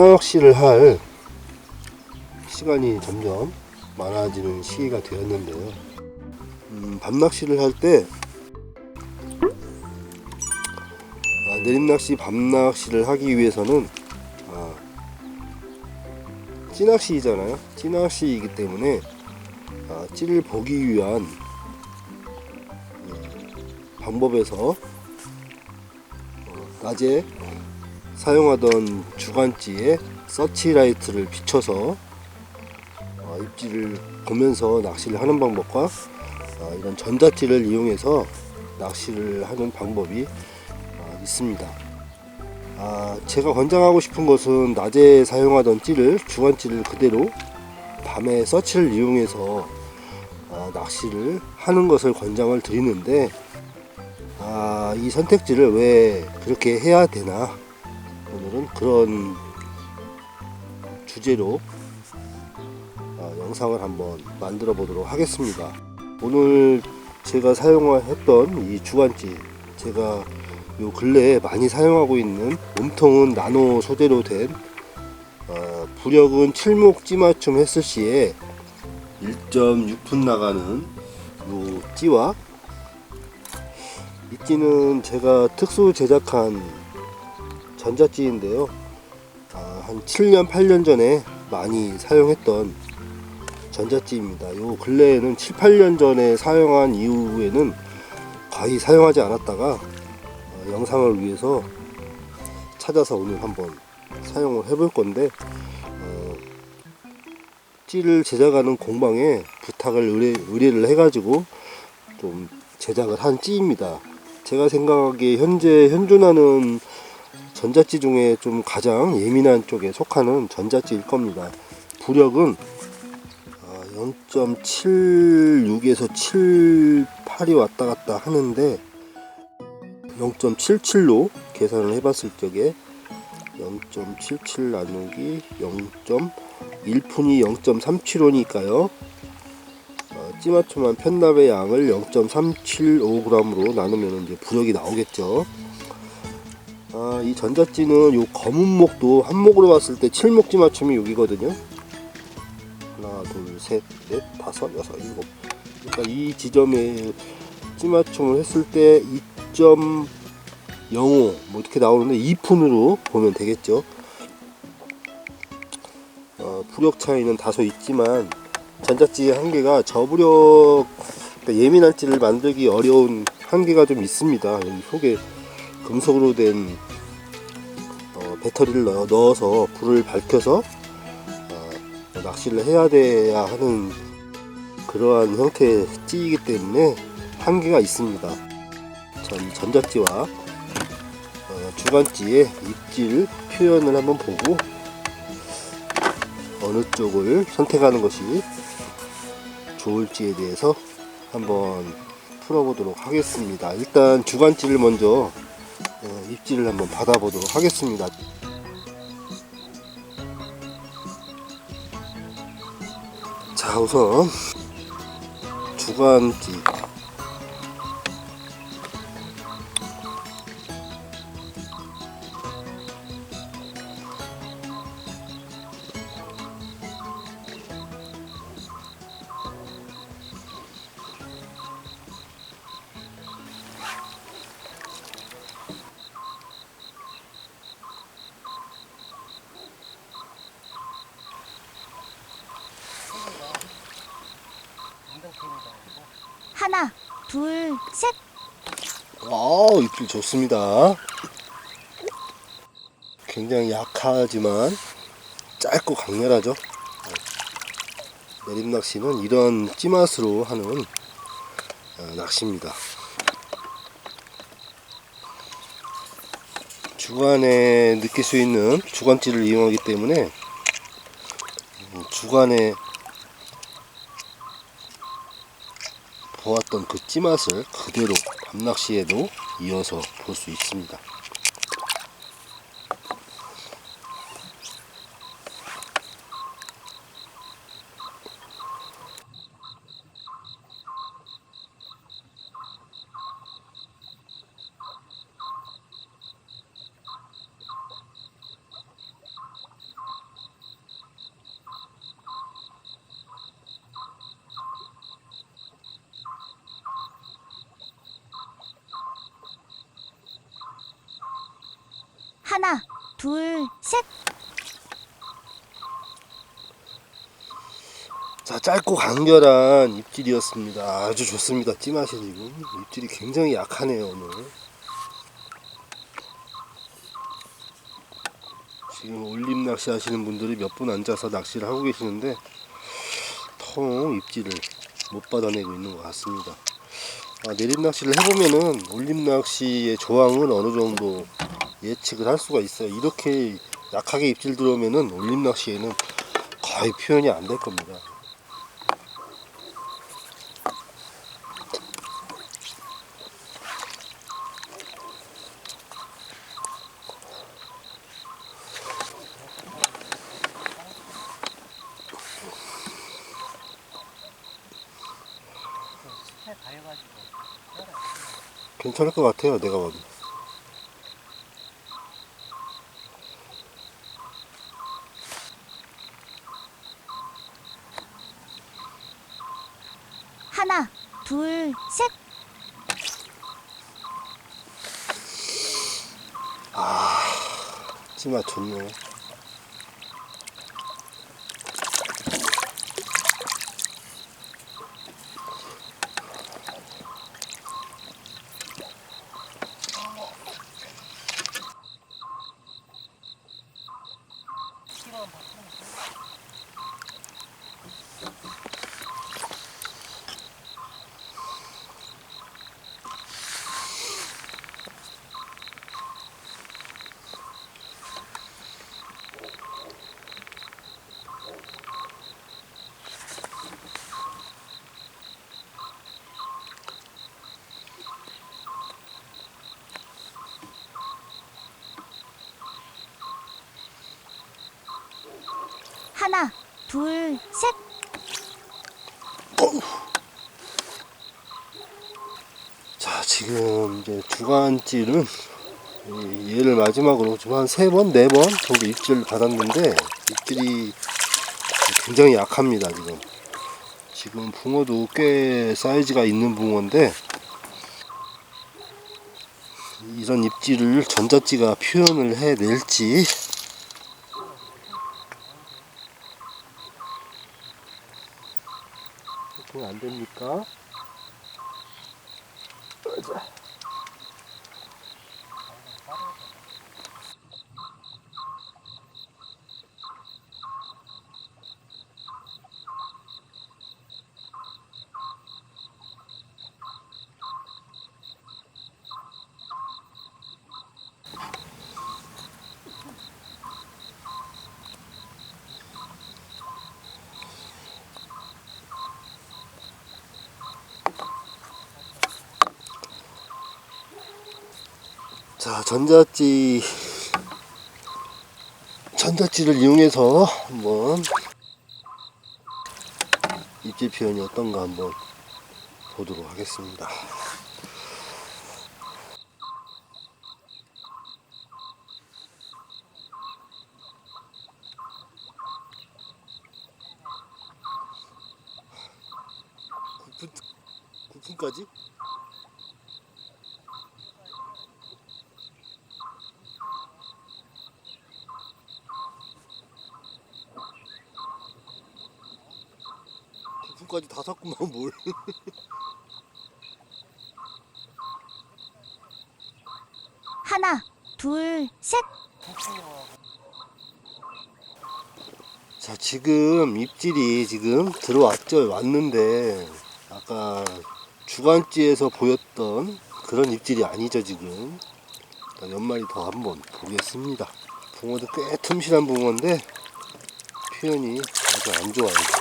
밤낚시를 할 시간이 점점 많아지는 시기가 되었는데요. 음, 밤낚시를 할 때 아, 내림낚시, 밤낚시를 하기 위해서는 아, 찌낚시잖아요. 찌낚시이기 때문에 아, 찌를 보기 위한 음, 방법에서 어, 낮에 사용하던 주간찌에 서치라이트를 비춰서 어, 입질을 보면서 낚시를 하는 방법과 어, 이런 전자찌를 이용해서 낚시를 하는 방법이 어, 있습니다. 아, 제가 권장하고 싶은 것은 낮에 사용하던 찌를 주간찌를 그대로 밤에 서치를 이용해서 어, 낚시를 하는 것을 권장을 드리는데 아, 이 선택지를 왜 그렇게 해야 되나 오늘은 그런 주제로 어, 영상을 한번 만들어 보도록 하겠습니다. 오늘 제가 사용했던 이 주간지 제가 요 근래에 많이 사용하고 있는 몸통은 나노 소재로 된 어, 부력은 칠목 찌맞춤 했을 시에 1.6분 나가는 요 찌와 이 찌는 제가 특수 제작한 전자찌인데요. 아, 한 7년, 8년 전에 많이 사용했던 전자찌입니다. 요 근래에는 7, 8년 전에 사용한 이후에는 거의 사용하지 않았다가 어, 영상을 위해서 찾아서 오늘 한번 사용을 해볼 건데 어, 찌를 제작하는 공방에 부탁을 의뢰, 의뢰를 해가지고 좀 제작을 한 찌입니다. 제가 생각하기에 현재 현존하는 전자찌 중에 좀 가장 예민한 쪽에 속하는 전자찌일 겁니다. 부력은 0.76에서 78이 왔다 갔다 하는데 0.77로 계산을 해봤을 적에 0.77 나누기 0.1푼이 0.375니까요. 어, 찌맞춤한 편납의 양을 0.375g으로 나누면 이제 부력이 나오겠죠. 아, 이 전자찌는 요 검은 목도 한 목으로 봤을 때 7목 찌맞춤이 여기거든요. 하나, 둘, 셋, 넷, 다섯, 여섯, 일곱. 그러니까 이 지점에 찌맞춤을 했을 때 2.05, 뭐 이렇게 나오는데 2푼으로 보면 되겠죠. 어, 부력 차이는 다소 있지만 전자찌의 한계가 저부력 그러니까 예민한 찌를 만들기 어려운 한계가 좀 있습니다. 여기 속에 금속으로 된 어, 배터리를 넣어, 넣어서 불을 밝혀서 어, 낚시를 해야 돼야 하는 그러한 형태의 찌이기 때문에 한계가 있습니다. 전 전자찌와 어, 주간찌의 입질 표현을 한번 보고 어느 쪽을 선택하는 것이 좋을지에 대해서 한번 풀어보도록 하겠습니다. 일단 주간찌를 먼저 어, 입질을 한번 받아보도록 하겠습니다. 자 우선 주간찌 둘, 셋. 아 입질 좋습니다. 굉장히 약하지만 짧고 강렬하죠. 내림 낚시는 이런 찌맛으로 하는 어, 낚시입니다. 주간에 느낄 수 있는 주간찌를 이용하기 때문에 음, 주간에 보았던 그 찌맛을 그대로 밤낚시에도 이어서 볼 수 있습니다. 하나, 둘, 셋. 자, 짧고 간결한 입질이었습니다. 아주 좋습니다. 지금. 입질이 굉장히 약하네요, 오늘. 지금 올림 낚시 하시는 분들이 몇 분 앉아서 낚시를 하고 계시는데, 통 입질을 못 받아내고 있는 것 같습니다. 아, 내림 낚시를 해보면은 올림 낚시의 조항은 어느 정도 예측을 할 수가 있어요. 이렇게 약하게 입질 들어오면은 올림 낚시에는 거의 표현이 안 될 겁니다. 괜찮을 것 같아요, 내가 봐도. 찌맛 좋네. 하나, 둘, 셋. 자, 지금 이제 주간찌는 이 얘를 마지막으로 좀 한 세 번, 네 번 정도 입질 받았는데 입질이 굉장히 약합니다, 지금. 지금 붕어도 꽤 사이즈가 있는 붕어인데 이런 입질을 전자찌가 표현을 해낼지 그 안 됩니까? 자, 전자찌 전자찌를 이용해서 한번 입질 표현이 어떤가 한번 보도록 하겠습니다. 구푼, 구푼까지? 구푼까지 다 샀구만 뭘 하나, 둘, 셋. 자 지금 입질이 지금 들어왔죠. 왔는데 아까 주간지에서 보였던 그런 입질이 아니죠 지금. 몇 마리 더 한번 보겠습니다. 붕어도 꽤 틈실한 붕어인데 표현이 아주 안 좋아요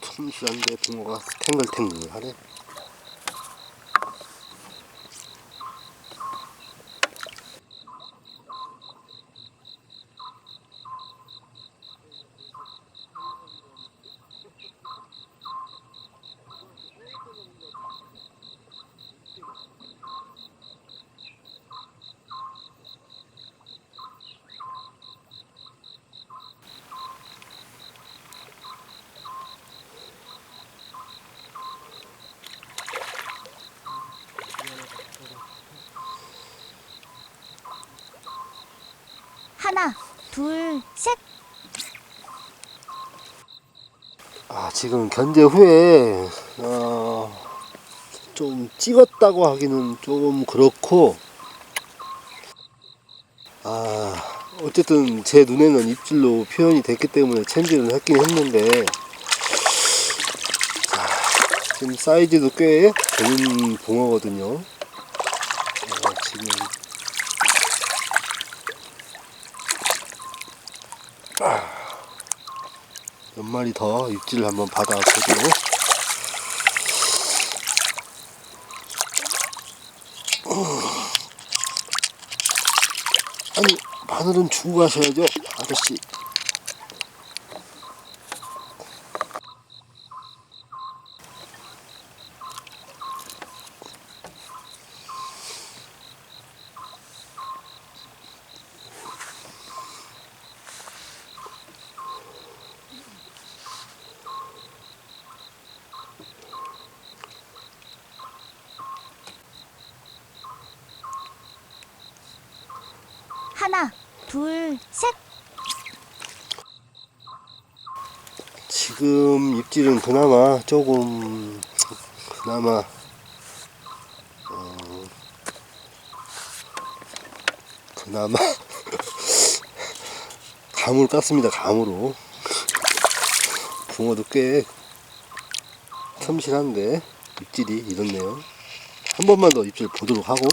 틈실한데 붕어가 탱글탱글 하네 하나, 둘, 셋. 아, 지금 견제 후에 어, 좀 찍었다고 하기는 좀 그렇고 아 어쨌든 제 눈에는 입질로 표현이 됐기 때문에 챔질을 했긴 했는데 자, 지금 사이즈도 꽤 되는 붕어거든요 어, 지금 몇 마리 더 입질을 한번 받아보도록. 아니 바늘은 주고 가셔야죠 아저씨 둘, 셋. 지금 입질은 그나마 조금 그나마 어, 그나마 감으로 땄습니다 감으로. 붕어도 꽤 틈실한데 입질이 이렇네요. 한 번만 더 입질 보도록 하고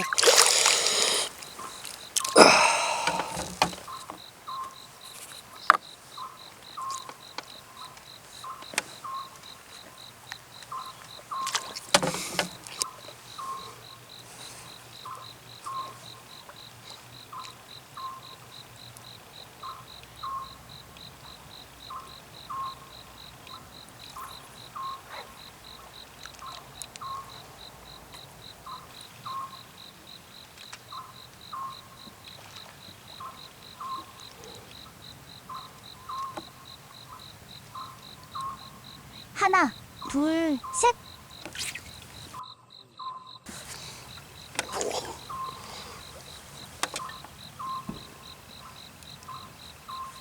둘, 셋.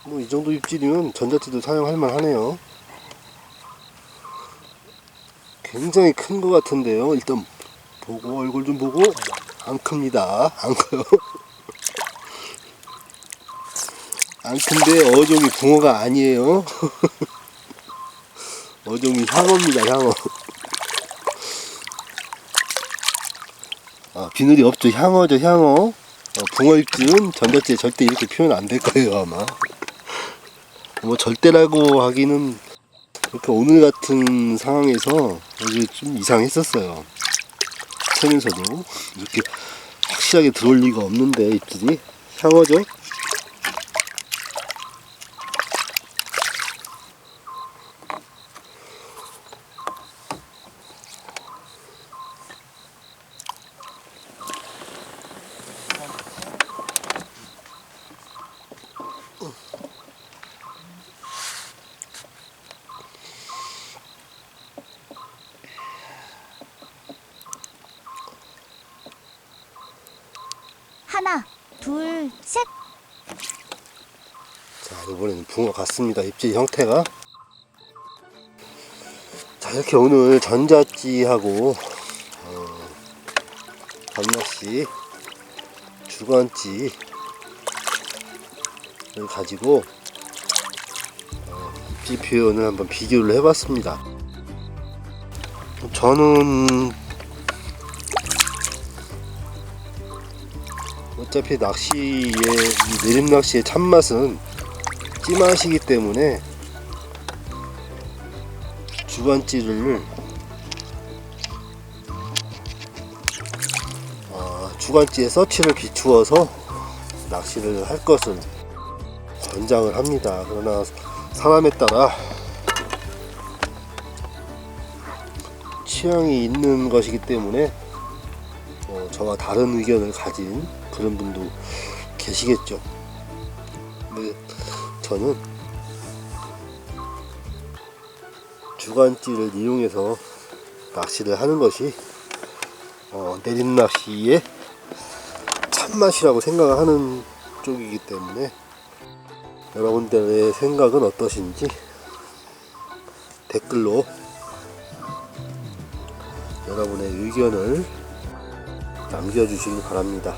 뭐 이 정도 입질이면 전자찌도 사용할 만하네요. 굉장히 큰 것 같은데요. 일단 보고 얼굴 좀 보고 안 큽니다. 안 커요. 안 큰데 어종이 붕어가 아니에요. 어종이 향어입니다. 향어. 아, 비늘이 없죠. 향어죠. 향어. 어, 붕어 입질은 전자찌에 절대 이렇게 표현 안 될 거예요. 아마. 뭐 절대라고 하기는 이렇게 오늘 같은 상황에서 이게 좀 이상했었어요. 채면서도 이렇게 확실하게 들어올 리가 없는데 입질이 향어죠. 하나, 둘, 셋. 자 이번에는 붕어 같습니다. 입질 형태가 자 이렇게 오늘 전자찌하고 어, 밤낚시 주간찌를 가지고 어, 입질 표현을 한번 비교를 해봤습니다. 저는 어차피 낚시의 이 내림 낚시의 참맛은 찌맛이기 때문에 주간찌를 어, 주간찌에 서치를 비추어서 낚시를 할 것을 권장을 합니다. 그러나 사람에 따라 취향이 있는 것이기 때문에 어, 저와 다른 의견을 가진 그런 분도 계시겠죠. 저는 주간찌를 이용해서 낚시를 하는 것이 어, 내림 낚시의 참맛이라고 생각을 하는 쪽이기 때문에 여러분들의 생각은 어떠신지 댓글로 여러분의 의견을 남겨주시기 바랍니다.